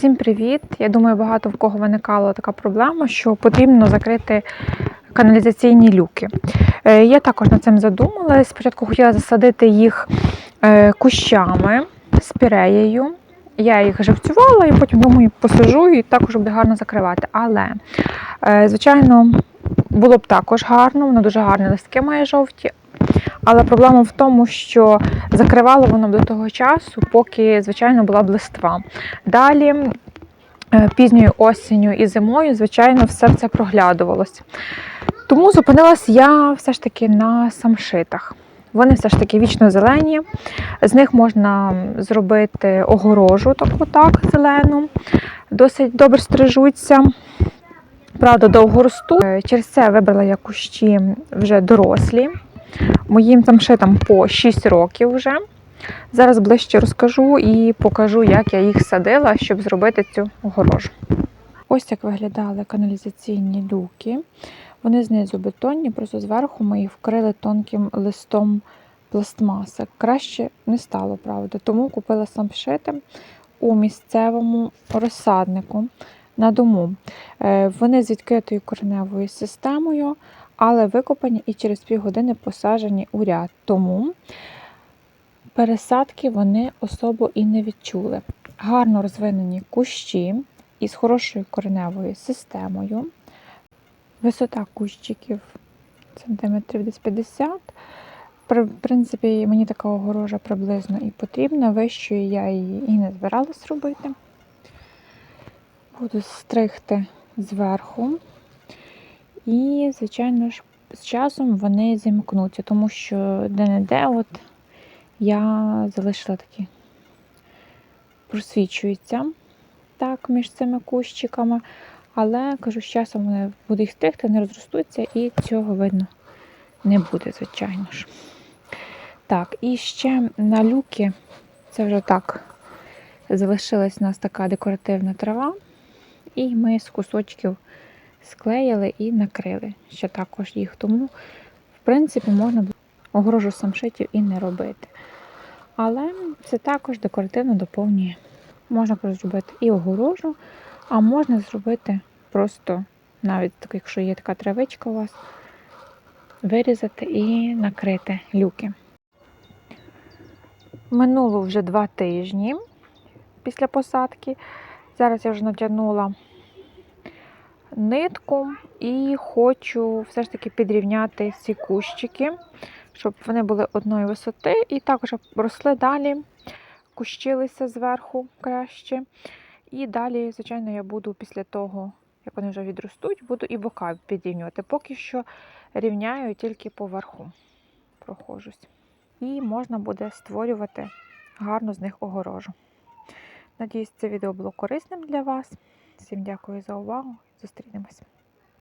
Всім привіт! Я думаю, багато в кого виникала така проблема, що потрібно закрити каналізаційні люки. Е, Я також над цим задумалась. Спочатку хотіла засадити їх е, кущами з піреєю. Я їх живцювала і потім думаю, посажу і також буде гарно закривати. Але, е, звичайно, було б також гарно, воно дуже гарні листки має жовті. Але проблема в тому, що закривало воно до того часу, поки, звичайно, була б листва. Далі, е, пізньою осінню і зимою, звичайно, все це проглядувалося. Тому зупинилась я все ж таки на самшитах. Вони все ж таки вічно зелені. З них можна зробити огорожу, таку так, зелену. Досить добре стрижуться. Правда, довго ростуть. Е, Через це вибрала я кущі вже дорослі. Моїм самшитам по 6 років вже. Зараз ближче розкажу і покажу, як я їх садила, щоб зробити цю огорожу. Ось як виглядали каналізаційні люки. Вони знизу бетонні, просто зверху ми їх вкрили тонким листом пластмаси. Краще не стало, правда. Тому купила самшити у місцевому розсаднику на дому. Е, Вони з відкритою кореневою системою, але викопані і через півгодини посаджені у ряд. Тому пересадки вони особо і не відчули. Гарно розвинені кущі із хорошою кореневою системою. Висота кущиків сантиметрів десь 50. При- В принципі, мені така огорожа приблизно і потрібна. Вищою я її і не збиралась робити. Буду стригти зверху. І, звичайно ж, з часом вони зімкнуться, тому що де-не-де от я залишила такі просвічуються так між цими кущиками. Але кажу, з часом вони буду їх стригти, не розростуться, і цього видно не буде, звичайно ж. Так, і ще на люки, це вже так, залишилась у нас така декоративна трава, і ми з кусочків склеїли і накрили ще також їх. Тому, в принципі, можна огорожу самшитів і не робити. Але це також декоративно доповнює. Можна зробити і огорожу, а можна зробити просто, навіть якщо є така травичка у вас, вирізати і накрити люки. Минуло вже два тижні після посадки. Зараз я вже натягнула нитку і хочу все ж таки підрівняти ці кущики, щоб вони були одної висоти і також росли далі, кущилися зверху краще. І далі, звичайно, я буду після того, як вони вже відростуть, буду і бока підрівнювати. Поки що рівняю тільки поверху, прохожусь. І можна буде створювати гарну з них огорожу. Надіюсь, це відео було корисним для вас. Всім дякую за увагу. Зустрінемось.